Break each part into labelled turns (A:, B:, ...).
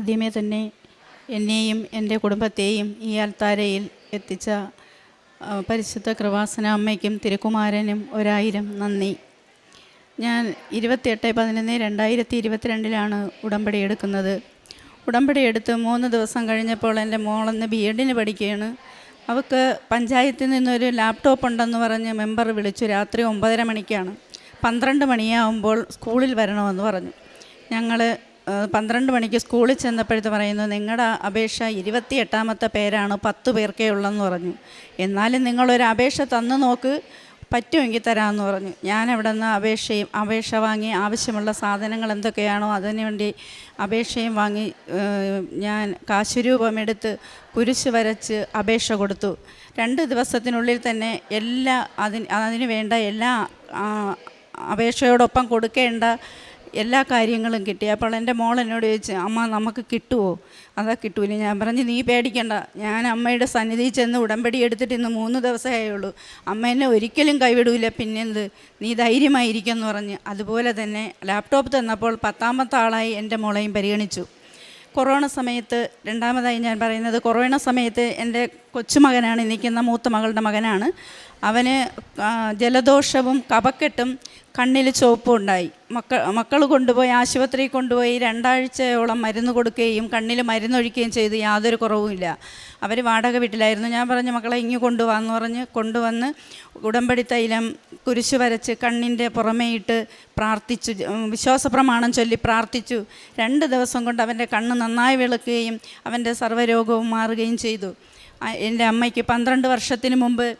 A: ആദ്യമേ തന്നെ എന്നെയും എന്റെ കുടുംബത്തെയും ഈ അൽത്താരയിൽ എത്തിച്ച പരിശുദ്ധ കൃപാസന അമ്മയ്ക്കും തിരുക്കുമാരനും ഒരായിരം നന്ദി. ഞാൻ ഇരുപത്തിയെട്ട് പതിനൊന്ന് രണ്ടായിരത്തി ഇരുപത്തിരണ്ടിലാണ് ഉടമ്പടി എടുക്കുന്നത്. ഉടമ്പടി എടുത്ത് മൂന്ന് ദിവസം കഴിഞ്ഞപ്പോൾ എന്റെ മോളെന്ന് ബി എഡിന് പഠിക്കുകയാണ്. അവൾക്ക് പഞ്ചായത്തിൽ നിന്നൊരു ലാപ്ടോപ്പ് ഉണ്ടെന്ന് പറഞ്ഞ് മെമ്പർ വിളിച്ചു രാത്രി ഒമ്പതര മണിക്കാണ്. പന്ത്രണ്ട് മണിയാവുമ്പോൾ സ്കൂളിൽ വരണമെന്ന് പറഞ്ഞു. ഞങ്ങൾ പന്ത്രണ്ട് മണിക്ക് സ്കൂളിൽ ചെന്നപ്പോഴത്തെ പറയുന്നു നിങ്ങളുടെ അപേക്ഷ ഇരുപത്തി എട്ടാമത്തെ പേരാണ് പത്ത് പേർക്കേ ഉള്ളെന്ന് പറഞ്ഞു. എന്നാലും നിങ്ങളൊരു അപേക്ഷ തന്നു നോക്ക് പറ്റുമെങ്കിൽ തരാമെന്ന് പറഞ്ഞു. ഞാൻ അവിടെ നിന്ന് അപേക്ഷയും അപേക്ഷ വാങ്ങി ആവശ്യമുള്ള സാധനങ്ങൾ എന്തൊക്കെയാണോ അതിനുവേണ്ടി അപേക്ഷയും വാങ്ങി ഞാൻ കാശുരൂപമെടുത്ത് കുരിശ് വരച്ച് അപേക്ഷ കൊടുത്തു. രണ്ട് ദിവസത്തിനുള്ളിൽ തന്നെ എല്ലാ അതിന് അതിന് വേണ്ട എല്ലാ അപേക്ഷയോടൊപ്പം കൊടുക്കേണ്ട എല്ലാ കാര്യങ്ങളും കിട്ടി. അപ്പോൾ എന്റെ മോൾ എന്നോട് ചോദിച്ചു അമ്മ നമുക്ക് കിട്ടുമോ അതാ കിട്ടൂല. ഞാൻ പറഞ്ഞു നീ പേടിക്കണ്ട. ഞാൻ അമ്മയുടെ സന്നിധിയിൽ ചെന്ന് ഉടമ്പടി എടുത്തിട്ട് ഇന്ന് മൂന്ന് ദിവസമേ ഉള്ളൂ. അമ്മ എന്നെ ഒരിക്കലും കൈവിടൂല. പിന്നെന്ത്? നീ ധൈര്യമായിരിക്കും എന്ന് പറഞ്ഞ് അതുപോലെ തന്നെ ലാപ്ടോപ്പ് തന്നപ്പോൾ പത്താമത്തെ ആളായി എന്റെ മോളെയും പരിഗണിച്ചു. കൊറോണ സമയത്ത് രണ്ടാമതായി ഞാൻ പറയുന്നത് കൊറോണ സമയത്ത് എന്റെ കൊച്ചുമകനാണ് നിൽക്കുന്ന മൂത്ത മകളുടെ മകനാണ്. അവന് ജലദോഷവും കപക്കെട്ടും കണ്ണിൽ ചുവപ്പും ഉണ്ടായി. മക്ക മക്കൾ കൊണ്ടുപോയി ആശുപത്രിയിൽ കൊണ്ടുപോയി രണ്ടാഴ്ചയോളം മരുന്ന് കൊടുക്കുകയും കണ്ണിൽ മരുന്നൊഴിക്കുകയും ചെയ്ത്. യാതൊരു കുറവുമില്ല അവർ വാടക വീട്ടിലായിരുന്നു. ഞാൻ പറഞ്ഞു മക്കളെ ഇങ്ങ് കൊണ്ടുപോകാമെന്ന് പറഞ്ഞ് കൊണ്ടുവന്ന് ഉടമ്പടി തൈലം കുരിശു വരച്ച് കണ്ണിന്റെ പുറമേയിട്ട് പ്രാർത്ഥിച്ചു. വിശ്വാസ പ്രമാണം ചൊല്ലി പ്രാർത്ഥിച്ചു. രണ്ട് ദിവസം കൊണ്ട് അവന്റെ കണ്ണ് നന്നായി വിളക്കുകയും അവന്റെ സർവരോഗവും മാറുകയും ചെയ്തു. എന്റെ അമ്മയ്ക്ക് പന്ത്രണ്ട് വർഷത്തിന് മുമ്പ്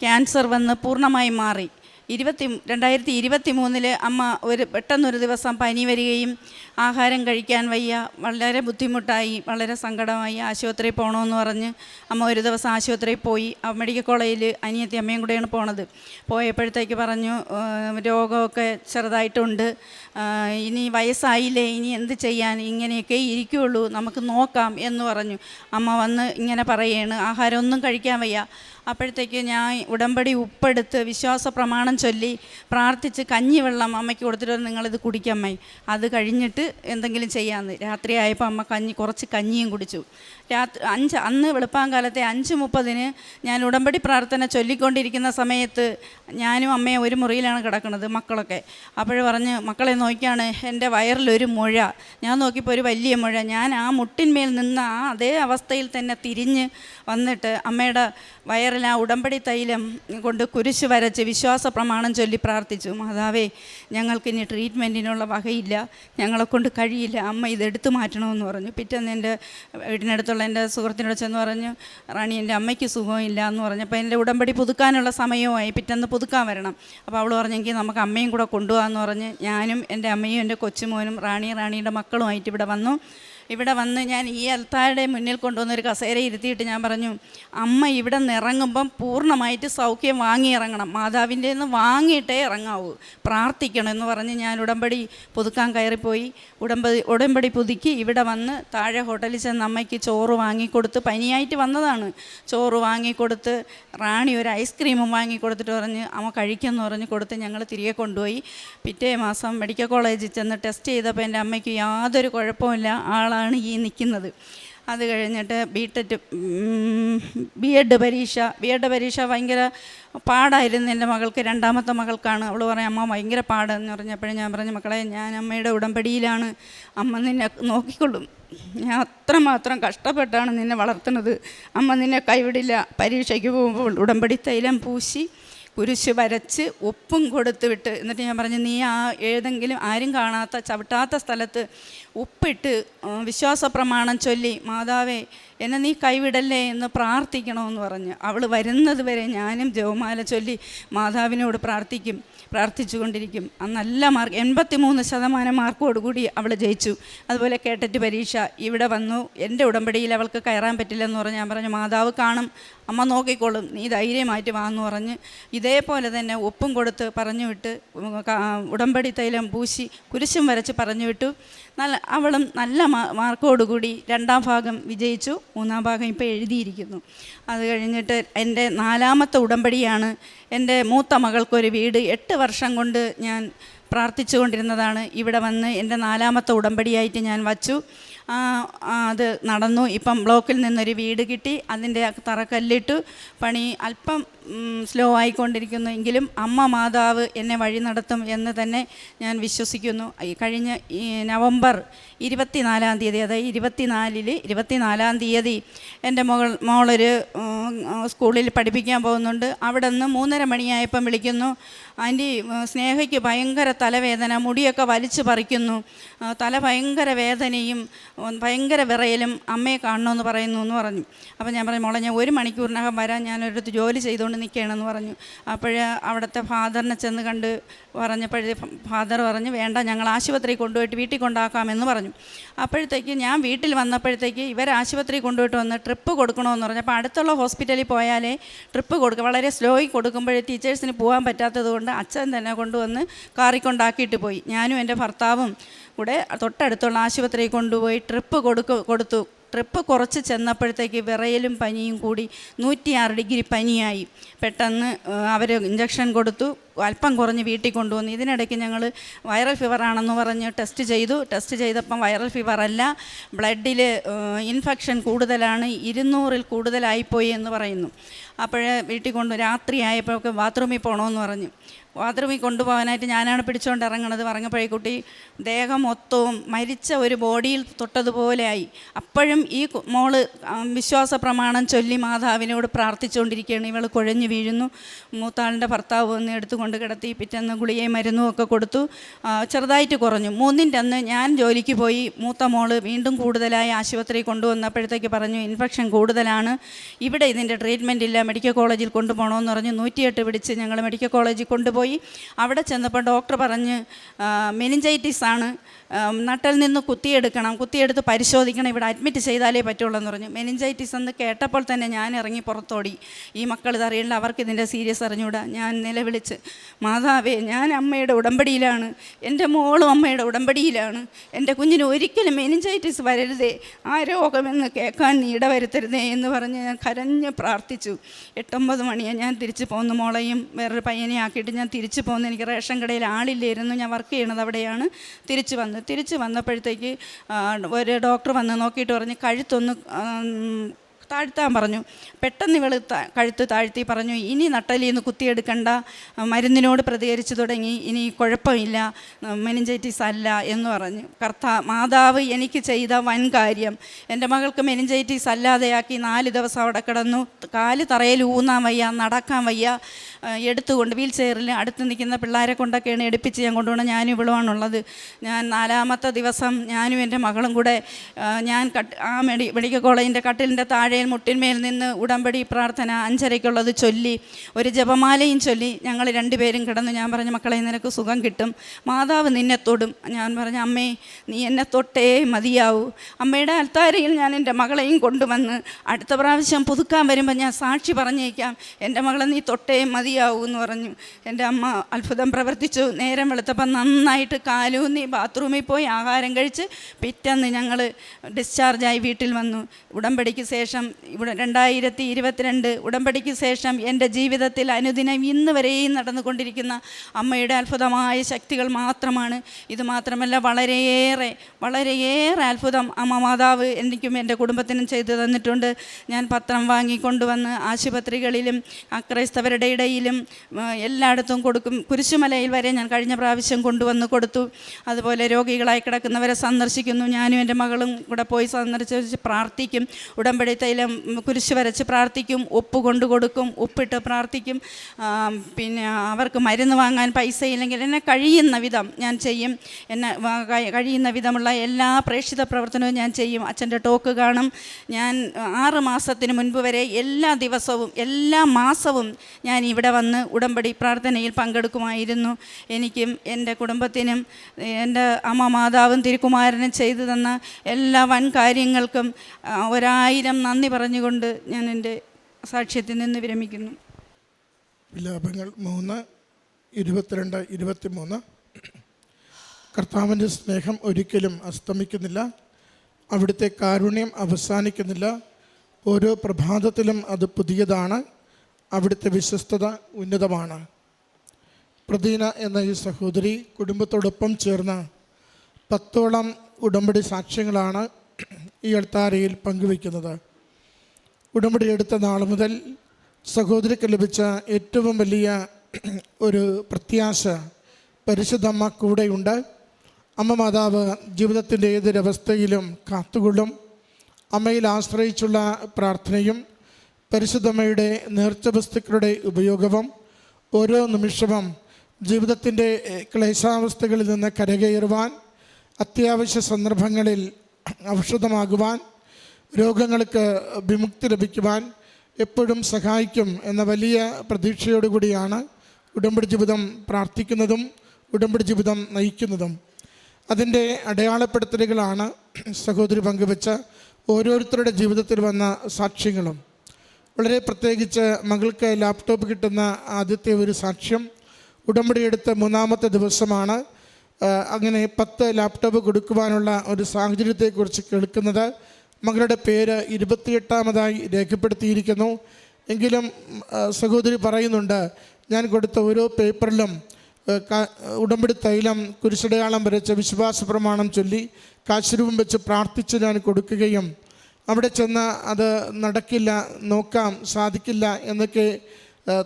A: ക്യാൻസർ വന്ന് പൂർണമായി മാറി. ഇരുപത്തി രണ്ടായിരത്തി ഇരുപത്തി മൂന്നിൽ അമ്മ ഒരു പെട്ടെന്നൊരു ദിവസം പനി വരികയും ആഹാരം കഴിക്കാൻ വയ്യ വളരെ ബുദ്ധിമുട്ടായി വളരെ സങ്കടമായി ആശുപത്രിയിൽ പോകണമെന്ന് പറഞ്ഞ് അമ്മ ഒരു ദിവസം ആശുപത്രിയിൽ പോയി. മെഡിക്കൽ കോളേജിൽ അനിയത്തി അമ്മയും കൂടെയാണ് പോണത്. പോയപ്പോഴത്തേക്ക് പറഞ്ഞു "ആ, രോഗമൊക്കെ ചെറുതായിട്ടുണ്ട്. ഇനി വയസ്സായില്ലേ ഇനി എന്ത് ചെയ്യാൻ? ഇങ്ങനെയൊക്കെ ഇരിക്കുകയുള്ളൂ നമുക്ക് നോക്കാം എന്ന് പറഞ്ഞു. അമ്മ വന്ന് ഇങ്ങനെ പറയുകയാണ് ആഹാരമൊന്നും കഴിക്കാൻ വയ്യ. അപ്പോഴത്തേക്ക് ഞാൻ ഉടമ്പടി ഉപ്പെടുത്ത് വിശ്വാസ പ്രമാണം ചൊല്ലി പ്രാർത്ഥിച്ച് കഞ്ഞിവെള്ളം അമ്മയ്ക്ക് കൊടുത്തിട്ട് നിങ്ങളിത് കുടിക്കമ്മേ. അത് കഴിഞ്ഞിട്ട് എന്തെങ്കിലും ചെയ്യാമെന്ന് രാത്രിയായപ്പോൾ അമ്മ കഞ്ഞി കുറച്ച് കഞ്ഞിയും കുടിച്ചു. രാത്രി അഞ്ച് അന്ന് വെളുപ്പാങ്കാലത്തെ അഞ്ച് മുപ്പതിന് ഞാൻ ഉടമ്പടി പ്രാർത്ഥന ചൊല്ലിക്കൊണ്ടിരിക്കുന്ന സമയത്ത് ഞാനും അമ്മയും ഒരു മുറിയിലാണ് കിടക്കുന്നത് മക്കളൊക്കെ. അപ്പോഴ് പറഞ്ഞ് മക്കളെ നോക്കിയാണ് എന്റെ വയറിലൊരു മുഴ. ഞാൻ നോക്കിയപ്പോൾ ഒരു വലിയ മുഴ. ഞാൻ ആ മുട്ടിന്മേൽ നിന്ന് ആ അതേ അവസ്ഥയിൽ തന്നെ തിരിഞ്ഞ് വന്നിട്ട് അമ്മയുടെ വയറിൽ ആ ഉടമ്പടി തൈലം കൊണ്ട് കുരിശ് വരച്ച് വിശ്വാസ പ്രമാണം ചൊല്ലി പ്രാർത്ഥിച്ചു. മാതാവേ ഞങ്ങൾക്കിനി ട്രീറ്റ്മെന്റിനുള്ള വകയില്ല. ഞങ്ങളെ കൊണ്ട് കഴിയില്ല. അമ്മ ഇത് എടുത്തു മാറ്റണമെന്ന് പറഞ്ഞു. പിറ്റേന്ന് എന്റെ വീടിനടുത്തുള്ള എന്റെ സുഹൃത്തിനോട് ചെന്ന് പറഞ്ഞു റാണി എന്റെ അമ്മയ്ക്ക് സുഖമില്ല എന്ന് പറഞ്ഞപ്പോൾ എന്റെ ഉടമ്പടി പുതുക്കാനുള്ള സമയമായി പിറ്റേന്ന് പുതുക്കാൻ വരണം. അപ്പോൾ അവൾ പറഞ്ഞെങ്കിൽ നമുക്ക് അമ്മയും കൂടെ കൊണ്ടുപോകാമെന്ന് പറഞ്ഞ് ഞാനും എന്റെ അമ്മയും എന്റെ കൊച്ചുമോനും റാണി റാണിയുടെ മക്കളുമായിട്ട് ഇവിടെ വന്നു. ഇവിടെ വന്ന് ഞാൻ ഈ അൽത്താരുടെ മുന്നിൽ കൊണ്ടുവന്ന് ഒരു കസേര ഇരുത്തിയിട്ട് ഞാൻ പറഞ്ഞു അമ്മ ഇവിടെ നിന്ന് ഇറങ്ങുമ്പം പൂർണമായിട്ട് സൗഖ്യം വാങ്ങി ഇറങ്ങണം. മാതാവിന്റെ നിന്ന് വാങ്ങിയിട്ടേ ഇറങ്ങാവൂ. പ്രാർത്ഥിക്കണം എന്ന് പറഞ്ഞ് ഞാൻ ഉടമ്പടി പുതുക്കാൻ കയറിപ്പോയി. ഉടമ്പടി ഉടമ്പടി പുതുക്കി ഇവിടെ വന്ന് താഴെ ഹോട്ടലിൽ ചെന്ന് അമ്മയ്ക്ക് ചോറ് വാങ്ങിക്കൊടുത്ത് പനിയായിട്ട് വന്നതാണ്. ചോറ് വാങ്ങിക്കൊടുത്ത് റാണി ഒരു ഐസ്ക്രീമും വാങ്ങിക്കൊടുത്തിട്ട് പറഞ്ഞ് അമ്മ കഴിക്കുമെന്ന് പറഞ്ഞ് കൊടുത്ത് ഞങ്ങൾ തിരികെ കൊണ്ടുപോയി. പിറ്റേ മാസം മെഡിക്കൽ കോളേജിൽ ചെന്ന് ടെസ്റ്റ് ചെയ്തപ്പോൾ എന്റെ അമ്മയ്ക്ക് യാതൊരു കുഴപ്പമില്ല ആളാണ് ഈ നിൽക്കുന്നത്. അത് കഴിഞ്ഞിട്ട് ബി ടെറ്റ് ബി എഡ് പരീക്ഷ. ബി എഡ് പരീക്ഷ ഭയങ്കര പാടായിരുന്നു എന്റെ മകൾക്ക്. രണ്ടാമത്തെ മകൾക്കാണ്. അവൾ പറയും അമ്മ ഭയങ്കര പാടെന്ന് പറഞ്ഞപ്പോഴും ഞാൻ പറഞ്ഞു മക്കളെ ഞാൻ അമ്മയുടെ ഉടമ്പടിയിലാണ്. അമ്മ നിന്നെ നോക്കിക്കൊള്ളും. ഞാൻ അത്രമാത്രം കഷ്ടപ്പെട്ടാണ് നിന്നെ വളർത്തുന്നത്. അമ്മ നിന്നെ കൈവിടില്ല. പരീക്ഷയ്ക്ക് പോകുമ്പോൾ ഉടമ്പടി തൈലം പൂശി കുരിശ് വരച്ച് ഉപ്പും കൊടുത്ത് വിട്ട് എന്നിട്ട് ഞാൻ പറഞ്ഞു നീ ആ ഏതെങ്കിലും ആരും കാണാത്ത ചവിട്ടാത്ത സ്ഥലത്ത് ഉപ്പിട്ട് വിശ്വാസ പ്രമാണം ചൊല്ലി മാതാവേ എന്നെ നീ കൈവിടല്ലേ എന്ന് പ്രാർത്ഥിക്കണമെന്ന് പറഞ്ഞു അവൾ വരുന്നത് വരെ ഞാനും ജവമാല ചൊല്ലി മാതാവിനോട് പ്രാർത്ഥിക്കും. പ്രാർത്ഥിച്ചുകൊണ്ടിരിക്കും. ആ നല്ല മാർക്ക് എൺപത്തി മൂന്ന് ശതമാനം മാർക്കോടുകൂടി അവൾ ജയിച്ചു. അതുപോലെ കേട്ടറ്റ് പരീക്ഷ ഇവിടെ വന്നു. എന്റെ ഉടമ്പടിയിൽ അവൾക്ക് കയറാൻ പറ്റില്ലെന്ന് പറഞ്ഞ് ഞാൻ പറഞ്ഞു മാതാവ് കാണും. അമ്മ നോക്കിക്കോളും. നീ ധൈര്യമായിട്ട് വാ എന്ന് പറഞ്ഞ് ഇതേപോലെ തന്നെ ഒപ്പും കൊടുത്ത് പറഞ്ഞു വിട്ട് ഉടമ്പടി തൈലം പൂശി കുരിശും വരച്ച് പറഞ്ഞു വിട്ടു നല്ല അവളും നല്ല മാർക്കോടുകൂടി രണ്ടാം ഭാഗം വിജയിച്ചു. മൂന്നാം ഭാഗം ഇപ്പോൾ എഴുതിയിരിക്കുന്നു. അത് കഴിഞ്ഞിട്ട് എന്റെ നാലാമത്തെ ഉടമ്പടിയാണ് എന്റെ മൂത്ത മകൾക്കൊരു വീട്. എട്ട് വർഷം കൊണ്ട് ഞാൻ പ്രാർത്ഥിച്ചുകൊണ്ടിരുന്നതാണ്. ഇവിടെ വന്ന് എന്റെ നാലാമത്തെ ഉടമ്പടിയായിട്ട് ഞാൻ വച്ചു. അത് നടന്നു. ഇപ്പം ബ്ലോക്കിൽ നിന്നൊരു വീട് കിട്ടി. അതിന്റെ തറക്കല്ലിട്ടു. പണി അല്പം സ്ലോ ആയിക്കൊണ്ടിരിക്കുന്നു എങ്കിലും അമ്മ മാതാവ് എന്നെ വഴി നടത്തും എന്ന് തന്നെ ഞാൻ വിശ്വസിക്കുന്നു. കഴിഞ്ഞ നവംബർ ഇരുപത്തിനാലാം തീയതി അതായത് ഇരുപത്തിനാലിൽ ഇരുപത്തിനാലാം തീയതി എന്റെ മകൾ മോളൊരു സ്കൂളിൽ പഠിപ്പിക്കാൻ പോകുന്നുണ്ട്. അവിടെ നിന്ന് മൂന്നര മണിയായപ്പം വിളിക്കുന്നു. ആന്റി സ്നേഹയ്ക്ക് ഭയങ്കര തലവേദന മുടിയൊക്കെ വലിച്ചു പറിക്കുന്നു. തല ഭയങ്കര വേദനയും ഭയങ്കര വിറയലും അമ്മയെ കാണണമെന്ന് പറയുന്നു എന്ന് പറഞ്ഞു. അപ്പോൾ ഞാൻ പറഞ്ഞു മോളെ ഞാൻ ഒരു മണിക്കൂറിനകം വരാൻ ഞാനൊരിടത്ത് ജോലി ചെയ്തുകൊണ്ട് നിൽക്കുകയാണെന്ന് പറഞ്ഞു. അപ്പോഴ് അവിടുത്തെ ഫാദറിനെ ചെന്ന് കണ്ട് പറഞ്ഞപ്പോഴേ ഫാദർ പറഞ്ഞു വേണ്ട ഞങ്ങൾ ആശുപത്രി കൊണ്ടുപോയിട്ട് വീട്ടിൽ കൊണ്ടാക്കാമെന്ന് പറഞ്ഞു. അപ്പോഴത്തേക്ക് ഞാൻ വീട്ടിൽ വന്നപ്പോഴത്തേക്ക് ഇവർ ആശുപത്രി കൊണ്ടുപോയിട്ട് വന്ന് ട്രിപ്പ് കൊടുക്കണമെന്ന് പറഞ്ഞു. അപ്പോൾ അടുത്തുള്ള ഹോസ്പിറ്റലിൽ പോയാലേ ട്രിപ്പ് കൊടുക്കുക വളരെ സ്ലോയിൽ കൊടുക്കുമ്പോഴേ ടീച്ചേഴ്സിന് പോകാൻ പറ്റാത്തത് കൊണ്ട് അച്ഛൻ തന്നെ കൊണ്ടുവന്ന് കാറിക്കൊണ്ടാക്കിയിട്ട് പോയി. ഞാനും എന്റെ ഭർത്താവും കൂടെ തൊട്ടടുത്തുള്ള ആശുപത്രിയിൽ കൊണ്ടുപോയി ട്രിപ്പ് കൊടുക്ക കൊടുത്തു. ട്രിപ്പ് കുറച്ച് ചെന്നപ്പോഴത്തേക്ക് വിറയലും പനിയും കൂടി നൂറ്റിയാറ് ഡിഗ്രി പനിയായി. പെട്ടെന്ന് അവർ ഇഞ്ചക്ഷൻ കൊടുത്തു. അല്പം കുറഞ്ഞ് വീട്ടിൽ കൊണ്ടുവന്നു. ഇതിനിടയ്ക്ക് ഞങ്ങൾ വൈറൽ ഫീവർ ആണെന്ന് പറഞ്ഞ് ടെസ്റ്റ് ചെയ്തു. ടെസ്റ്റ് ചെയ്തപ്പം വൈറൽ ഫീവർ അല്ല ബ്ലഡിൽ ഇൻഫെക്ഷൻ കൂടുതലാണ് ഇരുന്നൂറിൽ കൂടുതലായിപ്പോയി എന്ന് പറയുന്നു. അപ്പോഴേ വീട്ടിൽ കൊണ്ട് രാത്രിയായപ്പോഴൊക്കെ ബാത്റൂമിൽ പോകണമെന്ന് പറഞ്ഞു. ബാത്റൂമിൽ കൊണ്ടുപോകാനായിട്ട് ഞാനാണ് പിടിച്ചുകൊണ്ട് ഇറങ്ങണത് പറഞ്ഞപ്പോഴേ കുട്ടി ദേഹം മൊത്തവും മരിച്ച ഒരു ബോഡിയിൽ തൊട്ടതുപോലെയായി. അപ്പോഴും ഈ മോൾ വിശ്വാസ പ്രമാണം ചൊല്ലി മാതാവിനോട് പ്രാർത്ഥിച്ചുകൊണ്ടിരിക്കുകയാണ്. ഇവൾ കുഴഞ്ഞു വീഴുന്നു. മൂത്താളിന്റെ ഭർത്താവ് വന്ന് എടുത്തുകൊണ്ട് കിടത്തി പിറ്റേന്ന് ഗുളിയെ മരുന്നും ഒക്കെ കൊടുത്തു. ചെറുതായിട്ട് കുറഞ്ഞു. മൂന്നിന്റെ അന്ന് ഞാൻ ജോലിക്ക് പോയി. മൂത്ത മോൾ വീണ്ടും കൂടുതലായി ആശുപത്രി കൊണ്ടുവന്നപ്പോഴത്തേക്ക് പറഞ്ഞു ഇൻഫെക്ഷൻ കൂടുതലാണ്. ഇവിടെ ഇതിന്റെ ട്രീറ്റ്മെന്റ് ഇല്ല. മെഡിക്കൽ കോളേജിൽ കൊണ്ടുപോകണമെന്ന് പറഞ്ഞു നൂറ്റിയെട്ട് പിടിച്ച് ഞങ്ങൾ മെഡിക്കൽ കോളേജിൽ കൊണ്ടുപോയി. അവിടെ ചെന്നപ്പോൾ ഡോക്ടർ പറഞ്ഞ് മെനിഞ്ചൈറ്റിസ് ആണ്. നട്ടൽ നിന്ന് കുത്തിയെടുക്കണം കുത്തിയെടുത്ത് പരിശോധിക്കണം ഇവിടെ അഡ്മിറ്റ് ചെയ്താലേ പറ്റുള്ളൂ എന്ന് പറഞ്ഞു. മെനിഞ്ചൈറ്റിസ് എന്ന് കേട്ടപ്പോൾ തന്നെ ഞാൻ ഇറങ്ങി പുറത്തോടി. ഈ മക്കൾ ഇതറിയില്ല അവർക്ക് ഇതിന്റെ സീരിയസ് അറിഞ്ഞൂടാ. ഞാൻ നിലവിളിച്ച് മാതാവേ ഞാൻ അമ്മയുടെ ഉടമ്പടിയിലാണ്. എന്റെ മോളും അമ്മയുടെ ഉടമ്പടിയിലാണ്. എന്റെ കുഞ്ഞിന് ഒരിക്കലും മെനിഞ്ചൈറ്റിസ് വരരുതേ. ആ രോഗമെന്ന് കേൾക്കാൻ നീ ഇടവരുത്തരുതേ എന്ന് പറഞ്ഞ് ഞാൻ കരഞ്ഞ് പ്രാർത്ഥിച്ചു. എട്ടൊമ്പത് മണിയാണ് ഞാൻ തിരിച്ചു പോന്നു മോളെയും വേറൊരു പയ്യനെ ആക്കിയിട്ട് ഞാൻ തിരിച്ചു പോന്നു. എനിക്ക് റേഷൻ കടയിൽ ആളില്ലായിരുന്നു. ഞാൻ വർക്ക് ചെയ്യണത് അവിടെയാണ്. തിരിച്ചു വന്നത്. തിരിച്ചു വന്നപ്പോഴത്തേക്ക് ഒരു ഡോക്ടർ വന്ന് നോക്കിയിട്ട് പറഞ്ഞ് കഴുത്തൊന്ന് താഴ്ത്താൻ പറഞ്ഞു. പെട്ടെന്ന് ഇവൾ കഴുത്ത് താഴ്ത്തി പറഞ്ഞു ഇനി നട്ടലിന്ന് കുത്തിയെടുക്കണ്ട. മരുന്നിനോട് പ്രതികരിച്ചു തുടങ്ങി. ഇനി കുഴപ്പമില്ല. മെനിഞ്ചൈറ്റിസ് അല്ല എന്ന് പറഞ്ഞു. കർത്താ മാതാവ് എനിക്ക് ചെയ്ത വൻ കാര്യം. എന്റെ മകൾക്ക് മെനിഞ്ചൈറ്റിസ് അല്ലാതെയാക്കി നാല് ദിവസം അവിടെ കിടന്നു. കാൽ തറയിൽ ഊന്നാൻ വയ്യ നടക്കാൻ വയ്യ. എടുത്തുകൊണ്ട് വീൽ ചെയറിൽ അടുത്ത് നിൽക്കുന്ന പിള്ളേരെ കൊണ്ടൊക്കെയാണ് എടുപ്പിച്ച് ഞാൻ കൊണ്ടുപോകണം ഞാനും ഇവളുമാണുള്ളത്. ഞാൻ നാലാമത്തെ ദിവസം ഞാനും എന്റെ മകളും കൂടെ ഞാൻ കട്ട് ആ മെഡി മെഡിക്കൽ കോളേജിന്റെ കട്ടിലിന്റെ താഴേൽ മുട്ടിന്മേൽ നിന്ന് ഉടമ്പടി പ്രാർത്ഥന അഞ്ചരയ്ക്കുള്ളത് ചൊല്ലി ഒരു ജപമാലയും ചൊല്ലി ഞങ്ങൾ രണ്ടുപേരും കിടന്നു ഞാൻ പറഞ്ഞു മക്കളെ നിനക്ക് സുഖം കിട്ടും. മാതാവ് നിന്നെ തൊടും. ഞാൻ പറഞ്ഞു അമ്മേ നീ എന്നെ തൊട്ടേ മതിയാവൂ. അമ്മയുടെ അൽത്താരയിൽ ഞാൻ എന്റെ മകളെയും കൊണ്ടുവന്ന് അടുത്ത പ്രാവശ്യം പുതുക്കാൻ വരുമ്പോൾ ഞാൻ സാക്ഷി പറഞ്ഞേക്കാം. എന്റെ മകളെ നീ തൊട്ടേ മതിയാവൂ എന്ന് പറഞ്ഞു. എന്റെ അമ്മ അത്ഭുതം പ്രവർത്തിച്ചു. നേരം വെളുത്തപ്പം നന്നായിട്ട് കാലൂന്നി ബാത്റൂമിൽ പോയി ആഹാരം കഴിച്ച് പിറ്റന്ന് ഞങ്ങൾ ഡിസ്ചാർജായി വീട്ടിൽ വന്നു. ഉടമ്പടിക്ക് ശേഷം ഇവിടെ രണ്ടായിരത്തി ഇരുപത്തിരണ്ട് ഉടമ്പടിക്ക് ശേഷം എന്റെ ജീവിതത്തിൽ അനുദിനം ഇന്ന് വരെയും നടന്നുകൊണ്ടിരിക്കുന്ന അമ്മയുടെ അത്ഭുതമായ ശക്തികൾ മാത്രമാണ്. ഇത് മാത്രമല്ല വളരെയേറെ വളരെയേറെ അത്ഭുതം അമ്മ മാതാവ് എനിക്കും എന്റെ കുടുംബത്തിനും ചെയ്തു തന്നിട്ടുണ്ട്. ഞാൻ പത്രം വാങ്ങിക്കൊണ്ടുവന്ന് ആശുപത്രികളിലും അക്രൈസ്തവരുടെ ഇടയിലും ആ, എല്ലായിടത്തും കൊടുക്കും. കുരിശുമലയിൽ വരെ ഞാൻ കഴിഞ്ഞ പ്രാവശ്യം കൊണ്ടുവന്ന് കൊടുത്തു. അതുപോലെ രോഗികളായി കിടക്കുന്നവരെ സന്ദർശിക്കുന്നു. ഞാനും എന്റെ മകളും കൂടെ പോയി സന്ദർശിച്ച് പ്രാർത്ഥിക്കും. ഉടമ്പടി തൈലം കുരിശു വരച്ച് പ്രാർത്ഥിക്കും. ഉപ്പ് കൊണ്ടു കൊടുക്കും. ഉപ്പിട്ട് പ്രാർത്ഥിക്കും. പിന്നെ അവർക്ക് മരുന്ന് വാങ്ങാൻ പൈസ ഇല്ലെങ്കിൽ എന്നെ കഴിയുന്ന വിധം ഞാൻ ചെയ്യും. എന്നെ കഴിയുന്ന വിധമുള്ള എല്ലാ പ്രേക്ഷിത പ്രവർത്തനവും ഞാൻ ചെയ്യും. അച്ഛന്റെ ടോക്ക് കാണും. ഞാൻ ആറ് മാസത്തിന് മുൻപ് വരെ എല്ലാ ദിവസവും എല്ലാ മാസവും ഞാൻ ഇവിടെ വന്ന് ഉടമ്പടി പ്രാർത്ഥനയിൽ പങ്കെടുക്കുമായിരുന്നു. എനിക്കും എന്റെ കുടുംബത്തിനും എന്റെ അമ്മ മാതാവും തിരുക്കുമാരനും ചെയ്തു തന്ന എല്ലാ വൻ കാര്യങ്ങൾക്കും ഒരായിരം നന്ദി പറഞ്ഞുകൊണ്ട് ഞാൻ എന്റെ സാക്ഷ്യത്തിൽ നിന്ന് വിരമിക്കുന്നു.
B: വിലാപങ്ങൾ മൂന്ന് ഇരുപത്തിരണ്ട് ഇരുപത്തിമൂന്ന്. കർത്താവിന്റെ സ്നേഹം ഒരിക്കലും അസ്തമിക്കുന്നില്ല. അവിടുത്തെ കാരുണ്യം അവസാനിക്കുന്നില്ല. ഓരോ പ്രഭാതത്തിലും അത് പുതിയതാണ്. അവിടുത്തെ വിശ്വസ്തത ഉന്നതമാണ്. പ്രദീന എന്ന ഈ സഹോദരി കുടുംബത്തോടൊപ്പം ചേർന്ന പത്തോളം ഉടമ്പടി സാക്ഷ്യങ്ങളാണ് ഈ അൾത്താരയിൽ പങ്കുവയ്ക്കുന്നത്. ഉടമ്പടി എടുത്ത നാൾ മുതൽ സഹോദരിക്ക് ലഭിച്ച ഏറ്റവും വലിയ ഒരു പ്രത്യാശ പരിശുദ്ധമ്മ കൂടെയുണ്ട്. അമ്മ മാതാവ് ജീവിതത്തിന്റെ ഏതൊരവസ്ഥയിലും കാത്തുകൊള്ളും. അമ്മയിൽ ആശ്രയിച്ചുള്ള പ്രാർത്ഥനയും പരിശുദ്ധമ്മയുടെ നേർച്ച വസ്തുക്കളുടെ ഉപയോഗവും ഓരോ നിമിഷവും ജീവിതത്തിന്റെ ക്ലേശാവസ്ഥകളിൽ നിന്ന് കരകയറുവാൻ അത്യാവശ്യ സന്ദർഭങ്ങളിൽ ഔഷധമാകുവാൻ രോഗങ്ങൾക്ക് വിമുക്തി ലഭിക്കുവാൻ എപ്പോഴും സഹായിക്കും എന്ന വലിയ പ്രതീക്ഷയോടുകൂടിയാണ് ഉടമ്പടി ജീവിതം പ്രാർത്ഥിക്കുന്നതും ഉടമ്പടി ജീവിതം നയിക്കുന്നതും. അതിന്റെ അടയാളപ്പെടുത്തലുകളാണ് സഹോദരി പങ്കുവെച്ച ഓരോരുത്തരുടെ ജീവിതത്തിൽ വന്ന സാക്ഷ്യങ്ങളും. വളരെ പ്രത്യേകിച്ച് മകൾക്ക് ലാപ്ടോപ്പ് കിട്ടുന്ന ആദ്യത്തെ ഒരു സാക്ഷ്യം ഉടമ്പടി എടുത്ത മൂന്നാമത്തെ ദിവസമാണ്. അങ്ങനെ പത്ത് ലാപ്ടോപ്പ് കൊടുക്കുവാനുള്ള ഒരു സാഹചര്യത്തെക്കുറിച്ച് കേൾക്കുന്നത് മകളുടെ പേര് ഇരുപത്തിയെട്ടാമതായി രേഖപ്പെടുത്തിയിരിക്കുന്നു. എങ്കിലും സഹോദരി പറയുന്നുണ്ട് ഞാൻ കൊടുത്ത ഓരോ പേപ്പറിലും ഉടമ്പടി തൈലം കുരിശടയാളം വരച്ച് വിശ്വാസ പ്രമാണം ചൊല്ലി കാശുരൂപം വെച്ച് പ്രാർത്ഥിച്ച് ഞാൻ കൊടുക്കുകയും അവിടെ ചെന്ന് അത് നടക്കില്ല നോക്കാം സാധിക്കില്ല എന്നൊക്കെ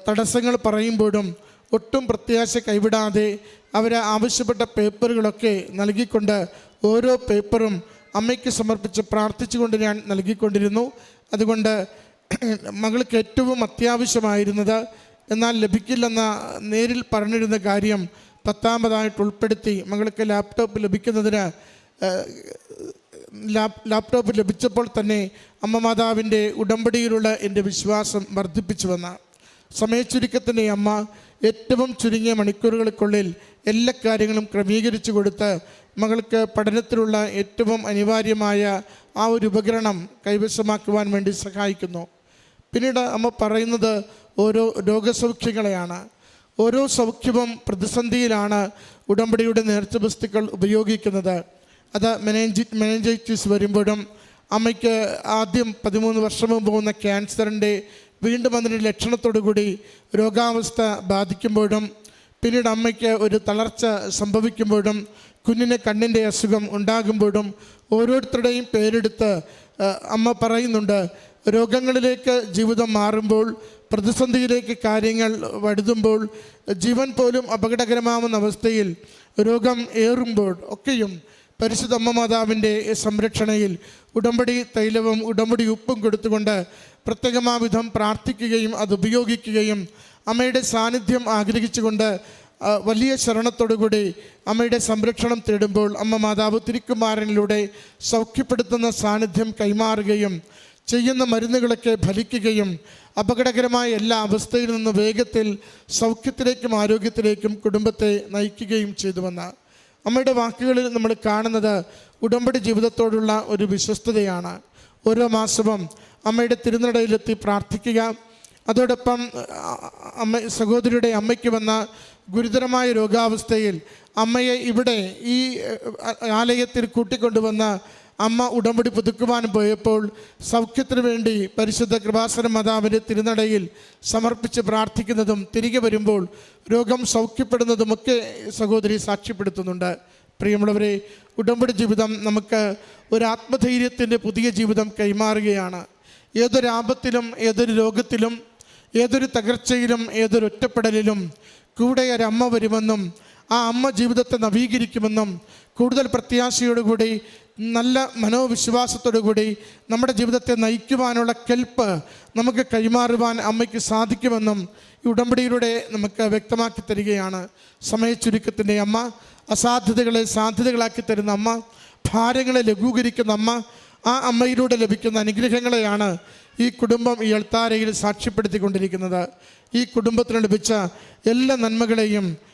B: തടസ്സങ്ങൾ പറയുമ്പോഴും ഒട്ടും പ്രത്യാശ കൈവിടാതെ അവർ ആവശ്യപ്പെട്ട പേപ്പറുകളൊക്കെ നൽകിക്കൊണ്ട് ഓരോ പേപ്പറും അമ്മയ്ക്ക് സമർപ്പിച്ച് പ്രാർത്ഥിച്ചുകൊണ്ട് ഞാൻ നൽകിക്കൊണ്ടിരുന്നു. അതുകൊണ്ട് മകൾക്ക് ഏറ്റവും അത്യാവശ്യമായിരുന്നത് എന്നാൽ ലഭിക്കില്ലെന്ന നേരിൽ പറഞ്ഞിരുന്ന കാര്യം പത്താമതായിട്ട് ഉൾപ്പെടുത്തി മകൾക്ക് ലാപ്ടോപ്പ് ലഭിക്കുന്നതിന് ലാപ്ടോപ്പ് ലഭിച്ചപ്പോൾ തന്നെ അമ്മ മാതാവിന്റെ ഉടമ്പടിയിലുള്ള എന്റെ വിശ്വാസം വർദ്ധിപ്പിച്ചു വന്ന. സമയച്ചുരുക്കത്തിന്റെ അമ്മ ഏറ്റവും ചുരുങ്ങിയ മണിക്കൂറുകൾക്കുള്ളിൽ എല്ലാ കാര്യങ്ങളും ക്രമീകരിച്ചു കൊടുത്ത് മകൾക്ക് പഠനത്തിലുള്ള ഏറ്റവും അനിവാര്യമായ ആ ഒരു ഉപകരണം കൈവശമാക്കുവാൻ വേണ്ടി സഹായിക്കുന്നു. പിന്നീട് അമ്മ പറയുന്നത് ഓരോ രോഗസൗഖ്യങ്ങളെയാണ്. ഓരോ സൗഖ്യവും പ്രതിസന്ധിയിലാണ് ഉടമ്പടിയുടെ നേർച്ച വസ്തുക്കൾ ഉപയോഗിക്കുന്നത്. അത് മെനേജി മെനേജൈറ്റിസ് വരുമ്പോഴും അമ്മയ്ക്ക് ആദ്യം പതിമൂന്ന് വർഷം മുമ്പ് പോകുന്ന ക്യാൻസറിന്റെ വീണ്ടും അതിന്റെ ലക്ഷണത്തോടു കൂടി രോഗാവസ്ഥ ബാധിക്കുമ്പോഴും പിന്നീട് അമ്മയ്ക്ക് ഒരു തളർച്ച സംഭവിക്കുമ്പോഴും കുഞ്ഞിന് കണ്ണിന്റെ അസുഖം ഉണ്ടാകുമ്പോഴും ഓരോരുത്തരുടെയും പേരെടുത്ത് അമ്മ പറയുന്നുണ്ട് രോഗങ്ങളിലേക്ക് ജീവിതം മാറുമ്പോൾ പ്രതിസന്ധിയിലേക്ക് കാര്യങ്ങൾ വഴുതുമ്പോൾ ജീവൻ പോലും അപകടകരമാവുന്ന അവസ്ഥയിൽ രോഗം ഏറുമ്പോൾ ഒക്കെയും പരിശുദ്ധ അമ്മ മാതാവിന്റെ സംരക്ഷണയിൽ ഉടമ്പടി തൈലവും ഉടമ്പടി ഉപ്പും കൊടുത്തുകൊണ്ട് പ്രത്യേകമാവിധം പ്രാർത്ഥിക്കുകയും അത് ഉപയോഗിക്കുകയും അമ്മയുടെ സാന്നിധ്യം ആഗ്രഹിച്ചുകൊണ്ട് വലിയ ശരണത്തോടുകൂടി അമ്മയുടെ സംരക്ഷണം തേടുമ്പോൾ അമ്മ മാതാവ് തിരുക്കുമാരനിലൂടെ സൗഖ്യപ്പെടുത്തുന്ന സാന്നിധ്യം കൈമാറുകയും ചെയ്യുന്ന മരുന്നുകളൊക്കെ ഫലിക്കുകയും അപകടകരമായ എല്ലാ അവസ്ഥയിൽ നിന്ന് വേഗത്തിൽ സൗഖ്യത്തിലേക്കും ആരോഗ്യത്തിലേക്കും കുടുംബത്തെ നയിക്കുകയും ചെയ്തുവെന്ന് അമ്മയുടെ വാക്കുകളിൽ നമ്മൾ കാണുന്നത് ഉടമ്പടി ജീവിതത്തോടുള്ള ഒരു വിശ്വസ്തതയാണ്. ഓരോ മാസവും അമ്മയുടെ തിരുനടയിലെത്തി പ്രാർത്ഥിക്കുക. അതോടൊപ്പം അമ്മ സഹോദരിയുടെ അമ്മയ്ക്ക് വന്ന ഗുരുതരമായ രോഗാവസ്ഥയിൽ അമ്മയെ ഇവിടെ ഈ ആലയത്തിൽ കൂട്ടിക്കൊണ്ടുവന്ന അമ്മ ഉടമ്പടി പുതുക്കുവാൻ പോയപ്പോൾ സൗഖ്യത്തിനു വേണ്ടി പരിശുദ്ധ കൃപാസന മാതാവിന്റെ തിരുനടയിൽ സമർപ്പിച്ച് പ്രാർത്ഥിക്കുന്നതും തിരികെ വരുമ്പോൾ രോഗം സൗഖ്യപ്പെടുന്നതുമൊക്കെ സഹോദരി സാക്ഷ്യപ്പെടുത്തുന്നുണ്ട്. പ്രിയമുള്ളവരെ ഉടമ്പടി ജീവിതം നമുക്ക് ഒരു ആത്മധൈര്യത്തിന്റെ പുതിയ ജീവിതം കൈമാറുകയാണ്. ഏതൊരു ആപത്തിലും ഏതൊരു രോഗത്തിലും ഏതൊരു തകർച്ചയിലും ഏതൊരു ഒറ്റപ്പെടലിലും കൂടെ ഒരമ്മ വരുമെന്നും ആ അമ്മ ജീവിതത്തെ നവീകരിക്കുമെന്നും കൂടുതൽ പ്രത്യാശയോടുകൂടി നല്ല മനോവിശ്വാസത്തോടുകൂടി നമ്മുടെ ജീവിതത്തെ നയിക്കുവാനുള്ള കെൽപ്പ് നമുക്ക് കൈമാറുവാൻ അമ്മയ്ക്ക് സാധിക്കുമെന്നും ഈ ഉടമ്പടിയിലൂടെ നമുക്ക് വ്യക്തമാക്കി തരികയാണ്. സമയച്ചുരുക്കത്തിന്റെ അമ്മ അസാധ്യതകളെ സാധ്യതകളാക്കി തരുന്ന അമ്മ ഭാരങ്ങളെ ലഘൂകരിക്കുന്ന അമ്മ ആ അമ്മയിലൂടെ ലഭിക്കുന്ന അനുഗ്രഹങ്ങളെയാണ് ഈ കുടുംബം ഈ എൾത്താരയിൽ സാക്ഷ്യപ്പെടുത്തിക്കൊണ്ടിരിക്കുന്നത്. ഈ കുടുംബത്തിന് ലഭിച്ച എല്ലാ നന്മകളെയും